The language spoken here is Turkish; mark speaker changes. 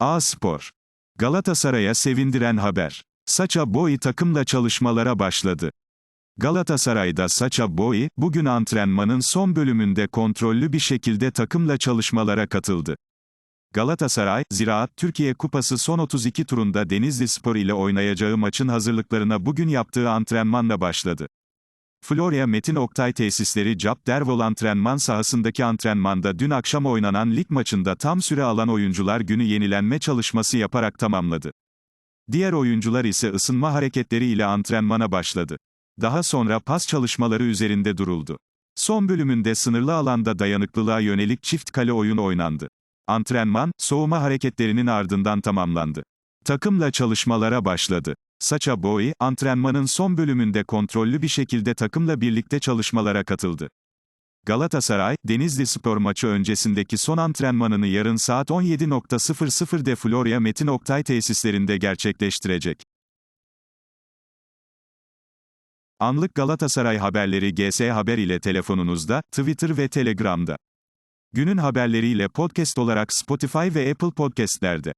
Speaker 1: A Spor. Galatasaray'a sevindiren haber. Saça Boy takımla çalışmalara başladı. Galatasaray'da Saça Boy, bugün antrenmanın son bölümünde kontrollü bir şekilde takımla çalışmalara katıldı. Galatasaray, Ziraat Türkiye Kupası son 32 turunda Denizli Spor ile oynayacağı maçın hazırlıklarına bugün yaptığı antrenmanla başladı. Florya Metin Oktay tesisleri Cap Dervol antrenman sahasındaki antrenmanda dün akşam oynanan lig maçında tam süre alan oyuncular günü yenilenme çalışması yaparak tamamladı. Diğer oyuncular ise ısınma hareketleri ile antrenmana başladı. Daha sonra pas çalışmaları üzerinde duruldu. Son bölümünde sınırlı alanda dayanıklılığa yönelik çift kale oyun oynandı. Antrenman, soğuma hareketlerinin ardından tamamlandı. Takımla çalışmalara başladı. Saça Boy, antrenmanın son bölümünde kontrollü bir şekilde takımla birlikte çalışmalara katıldı. Galatasaray, Denizli Spor maçı öncesindeki son antrenmanını yarın saat 17.00'de Florya Metin Oktay tesislerinde gerçekleştirecek. Anlık Galatasaray haberleri GS Haber ile telefonunuzda, Twitter ve Telegram'da. Günün haberleriyle podcast olarak Spotify ve Apple Podcast'lerde.